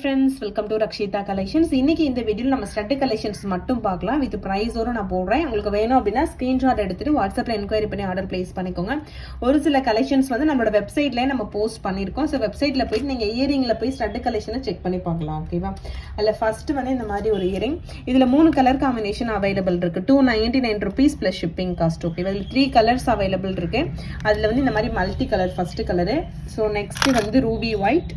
Friends welcome to Rakshitha collections இன்னைக்கு இந்த வீடியோவில் நம்ம ஸ்டட் கலெக்ஷன்ஸ் மட்டும் பார்க்கலாம். வித் ப்ரைஸோட நான் போடுறேன். உங்களுக்கு வேணும் அப்படின்னா ஸ்க்ரீன்ஷாட் எடுத்துட்டு வாட்ஸ்அப்பில் என்கொயரி பண்ணி ஆர்டர் பிளேஸ் பண்ணிக்கோங்க. ஒரு சில கலெக்ஷன்ஸ் வந்து நம்மளோட வெப்சைட்லேயே நம்ம போஸ்ட் பண்ணியிருக்கோம். ஸோ வெப்சைட்டில் போயிட்டு நீங்கள் இயரிங்கில் போய் ஸ்டட் கலெக்ஷனை செக் பண்ணி பார்க்கலாம் ஓகேவா அதில் ஃபர்ஸ்ட் வந்து இந்த மாதிரி ஒரு இயரிங் இதில் மூணு கலர் காம்பினேஷன் அவைலபிள் இருக்கு. Two ninety nine rupees plus shipping cost ஓகேவா இதில் த்ரீ கலர்ஸ் அவைலபிள் இருக்கு. அதில் வந்து இந்த மாதிரி multi colour first colour so next வந்து ரூபி ஒயிட்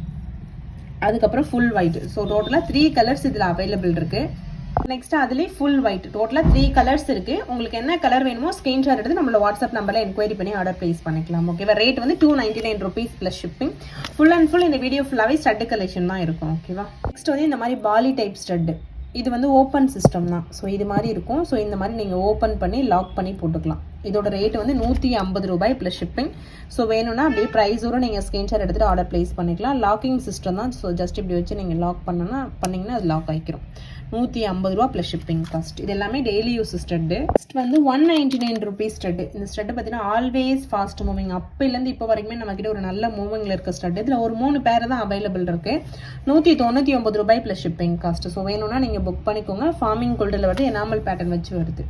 அதுக்கப்புறம் ஃபுல் ஒயிட் ஸோ டோட்டலாக த்ரீ கலர்ஸ் இதில் அவைலபிள் இருக்குது நெக்ஸ்ட் அதுலேயே ஃபுல் ஒயிட் டோட்டலாக த்ரீ கலர்ஸ் இருக்குது உங்களுக்கு என்ன கலர் வேணுமோ ஸ்க்ரீன்ஷாட் எடுத்து நம்மளோட வாட்ஸ்அப் நம்பரில் என்கொயரி பண்ணி ஆர்டர் ப்ளேஸ் பண்ணிக்கலாம். ஓகேவா ரேட் வந்து two ninety nine rupees plus shipping full and full இந்த வீடியோ ஃபுல்லாகவே ஸ்டட்டு கலெக்ஷன் தான் இருக்கும். ஓகேவா நெக்ஸ்ட் வந்து இந்த மாதிரி பாலி டைப் ஸ்டட்டு இது வந்து ஓப்பன் சிஸ்டம் தான். ஸோ இது மாதிரி இருக்கும். ஸோ இந்த மாதிரி நீங்கள் ஓப்பன் பண்ணி லாக் பண்ணி போட்டுக்கலாம். இதோட ரேட் வந்து நூற்றி ஐம்பது ரூபாய் ப்ளஸ் ஷிப்பிங் ஸோ வேணும்னா அப்படியே ப்ரைஸோட நீங்கள் ஸ்க்ரீன்ஷாட் எடுத்துகிட்டு ஆர்டர் ப்ளேஸ் பண்ணிக்கலாம். லாக்கிங் சிஸ்டம் தான். ஸோ ஜஸ்ட் இப்படி வச்சு நீங்கள் லாக் பண்ணனா பண்ணிங்கன்னா அது லாக் ஆகிக்கிறோம் நூற்றி ஐம்பது ரூபா ப்ளஸ் ஷிப்பிங் காஸ்ட் இது எல்லாமே டெய்லி யூஸ் ஸ்டட்டு நெக்ஸ்ட் வந்து one ninety nine rupees stud இந்த ஸ்டட்டு பார்த்தீங்கன்னா ஆல்வேஸ் ஃபாஸ்ட் மூவிங் அப்போலேருந்து இப்போ வரைக்குமே நம்மக்கிட்ட ஒரு நல்ல மூவிங்கில் இருக்க ஸ்டட்டு இதில் ஒரு மூணு பேர் தான் அவைலபிள் இருக்குது நூற்றி தொண்ணூற்றி ஒம்பது ரூபாய் ப்ளஸ் ஷிப்பிங் காஸ்ட் ஸோ வேணும்னா நீங்கள் புக் பண்ணிக்கோங்க. ஃபார்மிங் கோல்டில் வந்து எனாமல் பேட்டர்ன் வச்சு வருது.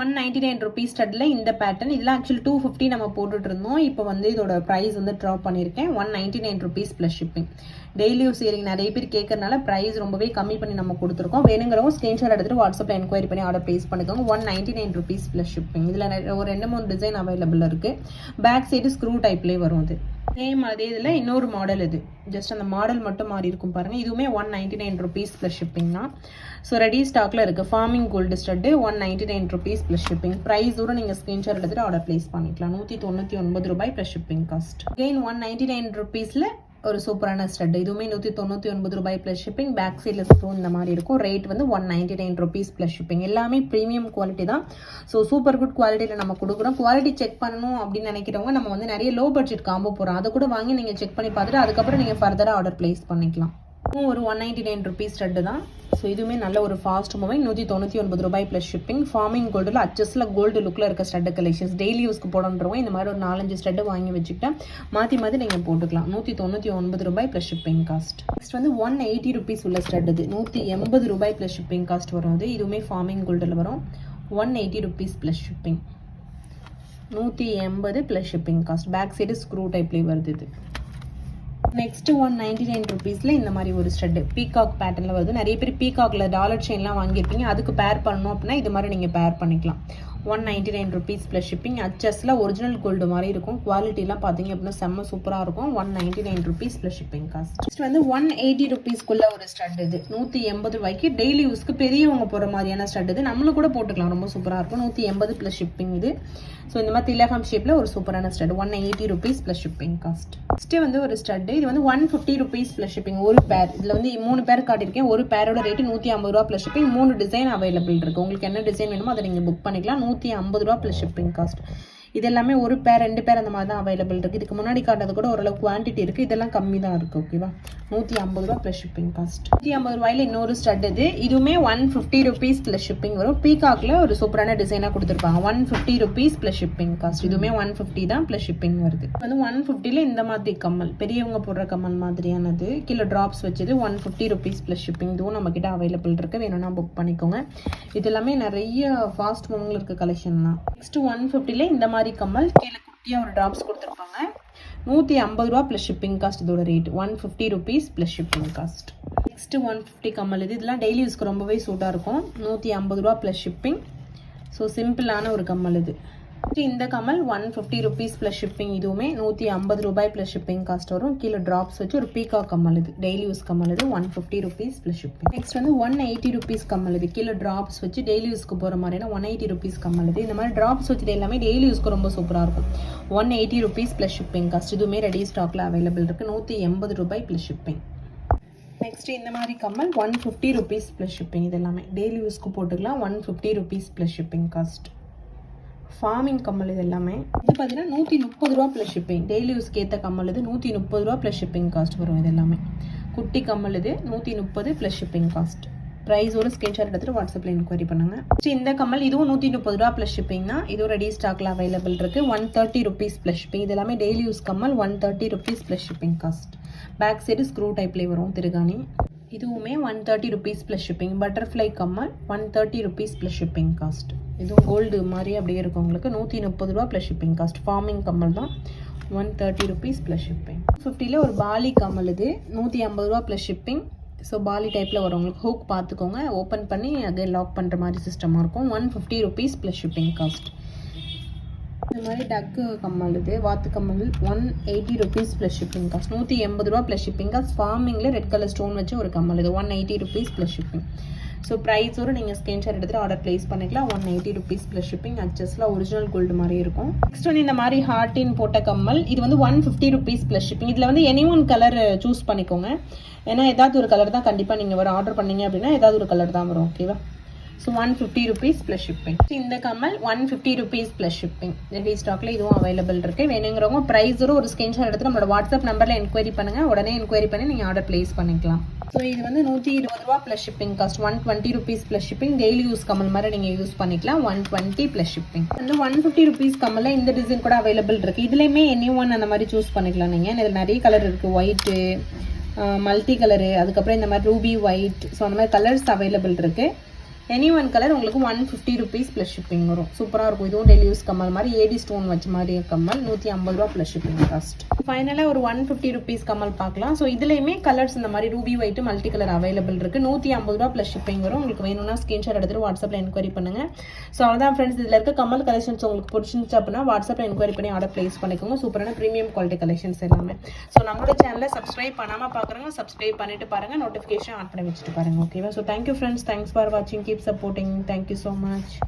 ஒன் நைன்டி நைன் ருபீஸ் ஸ்டட்டில் இந்த பேட்டர்ன் இதில் ஆக்சுவலி டூ ஃபிஃப்டி நம்ம போட்டுட்டு இருந்தோம். இப்போ வந்து இதோட ப்ரைஸ் வந்து ட்ராப் பண்ணியிருக்கேன். One ninety nine rupees plus shipping டெய்லியும் சரிங்க நிறைய பேர் கேட்கறனால ப்ரைஸ் ரொம்பவே கம்மி பண்ணி நம்ம கொடுத்துருக்கோம். வேணுங்கிறவங்க ஸ்க்ரீன்ஷாட் எடுத்துகிட்டு வாட்ஸ்அப்பில் என்கொயரி பண்ணி ஆர்டர் ப்ளேஸ் பண்ணிக்கோங்க. One ninety nine rupees plus shipping இதில் ஒரு ரெண்டு மூணு டிசைன் அவைலபிள் இருக்குது பேக் சைடு ஸ்க்ரூ டைப்லேயே வரும் இது சேம் அதே இதில் இன்னொரு மாடல் இது. ஜஸ்ட் அந்த மாடல் மட்டும் மாறி இருக்கும் பாருங்கள் இதுவுமே one ninety nine rupees plus shipping தான் ஸோ ரெடி ஸ்டாக்ல இருக்குது forming gold stud one ninety nine rupees plus shipping ப்ரைஸோட நீங்கள் ஸ்க்ரீன்ஷாட் எடுத்துகிட்டு ஆர்டர் ப்ளேஸ் பண்ணிக்கலாம். நூற்றி தொண்ணூற்றி ஒன்பது ரூபாய் plus shipping cost again one ninety nine ருபீஸில் ஒரு சூப்பரான ஸ்டட் இதுவுமே நூற்றி தொண்ணூற்றி ஒன்பது ரூபாய் ப்ளஸ் ஷிப்பிங் பேக் சைடில் ஸ்க்ரூ இந்த மாதிரி இருக்கும். ரேட் வந்து one ninety nine rupees plus shipping எல்லாமே ப்ரீமியம் குவாலிட்டி தான். ஸோ சூப்பர் குட் குவாலிட்டியில் நம்ம கொடுக்குறோம் குவாலிட்டி செக் பண்ணணும் அப்படின்னு நினைக்கிறவங்க நம்ம வந்து நிறைய லோ பட்ஜெட் காம்போ போகிறோம் அதை கூட வாங்கி நீங்கள் செக் பண்ணி பார்த்துட்டு அதுக்கப்புறம் நீங்கள் ஃபர்தராக ஆர்டர் ப்ளேஸ் பண்ணிக்கலாம். ஒரு one ninety nine rupees rate தான். ஸோ இதுவுமே நல்ல ஒரு ஃபாஸ்ட் மூவிங் நூற்றி தொண்ணூற்றி ஒன்பது ரூபாய் ப்ளஸ் ஷிப்பிங் ஃபார்மிங் கோல்டில் அச்சஸில் கோல்டு லுக்கில் இருக்க ஸ்டட்டு கலெக்ஷன்ஸ் டெய்லி யூஸ்க்கு போடன்றவங்க இந்த மாதிரி ஒரு நாலஞ்சு ஸ்டட்டு வாங்கி வச்சுக்கிட்டா மாற்றி மாற்றி நீங்கள் போட்டுக்கலாம். நூற்றி தொண்ணூற்றி ஒன்பது ரூபாய் ப்ளஸ் ஷிப்பிங் காஸ்ட் நெக்ஸ்ட் வந்து ஒன் எயிட்டி ருபீஸ் உள்ள ஸ்டட் இது. நூற்றி எண்பது ரூபாய் ப்ளஸ் ஷிப்பிங் காஸ்ட் வரும் அது. இதுவுமே ஃபார்மிங் கோல்டில் வரும். One eighty rupees plus shipping நூற்றி எண்பது plus shipping cost back side screw டைப்லேயே வருது இது. நெக்ஸ்ட் ஒன் நைன்டி நைன் ருபீஸில் இந்த மாதிரி ஒரு ஸ்ட்ரெட் பீகாக் பேட்டர்னில் வருது. நிறைய பேர் பீகாக்ல டாலர் செயின்லாம் வாங்கியிருப்பீங்க. அதுக்கு பேர் பண்ணணும் அப்படின்னா இது மாதிரி நீங்கள் பேர் பண்ணிக்கலாம். One ninety nine rupees plus shipping அச்சஸில் original gold மாதிரி இருக்கும். குவாலிட்டிலாம் பார்த்தீங்க அப்படின்னா செம்ம சூப்பராக இருக்கும். One ninety nine rupees plus shipping cost next வந்து ஒன் எயிட்டி ருபீஸ்க்குள்ள ஒரு ஸ்டட் இது. நூற்றி எண்பது ரூபாய்க்கு டெய்லி யூஸ்க்கு பெரியவங்க போகிற மாதிரியான ஸ்டட் இது. நம்மளும் கூட போட்டுக்கலாம். ரொம்ப சூப்பராக இருக்கும். நூற்றி எண்பது ப்ளஸ் ஷிப்பிங் இது. ஸோ இந்த மாதிரி திலகம் ஷேப்பில் ஒரு சூப்பரான stud one eighty rupees plus shipping cost next வந்து ஒரு ஸ்டட் இது வந்து one fifty rupees plus shipping ஒரு பேர் இதில் வந்து மூணு பேர் காட்டியிருக்கேன். ஒரு பேரோட ரேட்டு நூற்றி ஐம்பது ரூபா ப்ளஸ் ஷிப்பிங் மூணு டிசைன் அவைலபிள் இருக்குது உங்களுக்கு என்ன டிசைன் வேணுமோ அதை நீங்கள் புக் பண்ணிக்கலாம். நூற்றி ஐம்பது ரூபா ப்ளஸ் ஷிப்பிங் காஸ்ட் இது எல்லாமே ஒரு பேர் ரெண்டு பேர் அந்த மாதிரி தான் அவைலபிள் இருக்குது இதுக்கு முன்னாடி காட்டுறது கூட ஓரளவு குவான்டிட்டி இருக்குது இதெல்லாம் கம்மி தான் இருக்குது ஓகேவா நூற்றி ஐம்பது ரூபா ப்ளஸ் ஷிப்பிங் காஸ்ட் நூற்றி ஐம்பது ரூபாயில இன்னொரு ஸ்டட் இது. இதுவுமே one fifty rupees plus shipping வரும். பீகாக்ல ஒரு சூப்பரான டிசைனாக கொடுத்துருப்பாங்க. One fifty rupees plus shipping cost இதுவுமே ஒன் ஃபிஃப்டி தான் ப்ளஸ் ஷிப்பிங் வருது. வந்து ஒன் ஃபிஃப்டியில் இந்த மாதிரி கம்மல். பெரியவங்க போடுற கம்மல் மாதிரியானது. கீழே ட்ராப்ஸ் வச்சது one fifty rupees plus shipping இதுவும் நம்மக்கிட்ட அவைலபிள் இருக்குது வேணும்னா புக் பண்ணிக்கோங்க. இது எல்லாமே நிறைய ஃபாஸ்ட் மூவிங்கில் இருக்க கலெக்ஷன் தான். நெக்ஸ்ட் ஒன் ஃபிஃப்டியில் இந்த மாதிரி கம்மல் கீழே குட்டியாக ஒரு ட்ராப்ஸ் கொடுத்துருப்பாங்க. நூற்றி ஐம்பது ரூபா ப்ளஸ் ஷிப்பிங் காஸ்ட் இதோட rate one fifty rupees plus shipping cost next one fifty கம்மல் இது. இதெல்லாம் டெய்லி யூஸ்க்கு ரொம்பவே சூட்டாக இருக்கும். நூற்றி ஐம்பது ரூபா ப்ளஸ் ஷிப்பிங் ஸோ சிம்பிளான ஒரு கம்மல் இது. இந்த Kamal one fifty rupees plus shipping இதுவுமே நூற்றி ஐம்பது ரூபாய் ப்ளஸ் ஷிப்பிங் காஸ்ட் வரும். கீழே ட்ராப்ஸ் வச்சு ஒரு பீகா கம்மல் இது. டெய்லி யூஸ் கம்மல் இது one fifty rupees plus shipping next வந்து ஒன் எயிட்டி ருபீஸ் கம்மல் இது. கீழே ட்ராப்ஸ் வச்சு டெய்லி யூஸ்க்கு போகிற மாதிரினா ஒன் எயிட்டி ருபீஸ் கம்மல் இது. இந்த மாதிரி ட்ராப்ஸ் வச்சது எல்லாமே டெய்லி யூஸ்க்கு ரொம்ப சூப்பராக இருக்கும். One eighty rupees plus shipping cost இதுவுமே ரெடி ஸ்டாக்ல அவைலபிள் இருக்குது நூற்றி எண்பது ரூபாய் ப்ளஸ் ஷிப்பிங் நெக்ஸ்ட் இந்த மாதிரி கம்மல் one fifty rupees plus shipping இது எல்லாமே. டெய்லி யூஸ்க்கு போட்டுக்கலாம். One fifty rupees plus shipping cost forming கம்மல் இது எல்லாமே. இது பார்த்தீங்கன்னா நூற்றி முப்பது ரூபா ப்ளஸ் ஷிப்பிங் டெய்லி யூஸ்க்கு ஏற்ற கம்மல் இது நூற்றி முப்பது ரூபா ப்ளஸ் ஷிப்பிங் காஸ்ட் வரும் இது எல்லாமே. குட்டி கம்மல் இது நூற்றி முப்பது ப்ளஸ் ஷிப்பிங் காஸ்ட் ப்ரைஸோட ஸ்க்ரீன்ஷாட் எடுத்துகிட்டு வாட்ஸ்அப்பில் என்கொயரி பண்ணுங்கள் Next இந்த கம்மல் இதுவும் நூற்றி முப்பது ரூபா ப்ளஸ் ஷிப்பிங் தான் இதுவும் ரெடி ஸ்டாக்ல அவைலபிள் இருக்குது one thirty rupees plus shipping இது எல்லாமே டெய்லி யூஸ் கம்மல் one thirty rupees plus shipping cost back side screw டைப்லேயே வரும் திருகாணி. இதுவுமே one thirty rupees plus shipping butterfly கம்மல் one thirty rupees plus shipping cost இதுவும் கோல்டு மாதிரி அப்படியே இருக்கும். உங்களுக்கு நூற்றி முப்பது ரூபா ப்ளஸ் ஷிப்பிங் காஸ்ட் ஃபார்மிங் கம்மல் தான். One thirty rupees plus shipping ஃபிஃப்டியில் ஒரு பாலி கம்மல் இது. நூற்றி ஐம்பது ரூபா ப்ளஸ் ஷிப்பிங் ஸோ பாலி டைப்பில் வரும். உங்களுக்கு ஹூக் பார்த்துக்கோங்க. ஓப்பன் பண்ணி அதே லாக் பண்ணுற மாதிரி சிஸ்டமாக இருக்கும். One fifty rupees plus shipping cost இந்த மாதிரி டக்கு கம்மல் இது. வாத்து கம்மல் one eighty rupees plus shipping cost நூற்றி எண்பது ரூபா ப்ளஸ் ஷிப்பிங் காஸ்ட் ஃபார்மிங்கில் ரெட் கலர் ஸ்டோன் வச்சு ஒரு கம்மல் இது. One eighty rupees plus shipping so ப்ரைஸோடு நீங்கள் ஸ்கிரீன்ஷாட் எடுத்துகிட்டு ஆர்டர் ப்ளேஸ் பண்ணிக்கலாம். One eighty rupees plus shipping அச்சஸில் original gold மாதிரி இருக்கும். நெக்ஸ்ட் வந்து இந்த மாதிரி ஹார்டின் போட்ட கம்மல். இது வந்து one fifty rupees plus shipping இதில் வந்து எனி ஒன் கலர் சூஸ் பண்ணிக்கோங்க. ஏன்னா ஏதாவது ஒரு கலர் தான் கண்டிப்பாக நீங்கள் வரும் ஆர்டர் பண்ணீங்க அப்படின்னா ஏதாவது ஒரு கலர் தான் வரும் ஓகேவா so one fifty rupees plus shipping இந்த கம்மல் one fifty rupees plus shipping ready ஸ்டாக்ல இதுவும் அவைலபிள் இருக்கு. வேணுங்கிறவங்க ப்ரைஸோட ஒரு ஸ்கிரீன்ஷாட் எடுத்து நம்மளோட வாட்ஸ்அப் நம்பரில் என்கொயரி பண்ணுங்க. உடனே என்கொயரி பண்ணி நீங்கள் ஆர்டர் ப்ளேஸ் பண்ணிக்கலாம். ஸோ இது வந்து நூற்றி இருபது ரூபா plus shipping cost one twenty rupees plus shipping daily use கம்மல் மாதிரி நீங்கள் யூஸ் பண்ணிக்கலாம். ஒன் டுவெண்ட்டி ப்ளஸ் ஷிப்பிங் வந்து ஒன் ஃபிஃப்டி ருபீஸ் கம்மலில் இந்த டிசைன் கூட அவைலபிள் இருக்குது இதுலேயுமே எனி ஒன் அந்த மாதிரி சூஸ் பண்ணிக்கலாம் நீங்கள் இதில் நிறைய கலர் இருக்குது ஒயிட்டு மல்டி கலரு அதுக்கப்புறம் இந்த மாதிரி ரூபி ஒயிட் ஸோ அந்த மாதிரி கலர்ஸ் அவைலபிள் இருக்குது எனி ஒன் கலர் உங்களுக்கு one fifty rupees plus shipping வரும். சூப்பராக இருக்கும். இதுவும் டெய்லி யூஸ் கம்மல் மாதிரி ஏடி ஸ்டோன் வச்ச மாதிரி கம்மல் நூற்றி ஐம்பது ரூபா ப்ளஸ் ஷிப்பிங் காஸ்ட் ஃபைனலாக ஒரு ஒன் ஃபிஃப்டி ருபீஸ் கம்மல் பார்க்கலாம். ஸோ இதுலேயுமே கலர்ஸ் இந்த மாதிரி ruby white multi colour available இருக்குது நூற்றி ஐம்பது ரூபா ப்ளஸ் ஷிப்பிங் வரும். உங்களுக்கு வேணும்னா ஸ்க்ரீன்ஷாட் எடுத்துட்டு வாட்ஸ்அப்பில் என்கொயரி பண்ணுங்கள் ஸோ அவ்வளோதான் ஃப்ரெண்ட்ஸ் இதில் இருக்க கம்மல் கலெக்ஷன்ஸ் உங்களுக்கு பிடிச்சிருந்துச்சு அப்படின்னா வாட்ஸ்அப்பில் என்கொயரி பண்ணி ஆர்டர் ப்ளேஸ் பண்ணிக்கோங்க. சூப்பரான ப்ரீமியம் குவாலிட்டி கலெக்ஷன்ஸ் எல்லாமே. ஸோ நம்மளோட சேனலை சப்ஸ்கிரைப் பண்ணாமல் பார்க்குறவங்க சப்ஸ்கிரைப் பண்ணிட்டு பாருங்கள் நோட்டிஃபிகேஷன் ஆன் பண்ணி வச்சுட்டு பாருங்க. ஓகேவா so thank you friends thanks for வாட்சிங் keep supporting thank you so much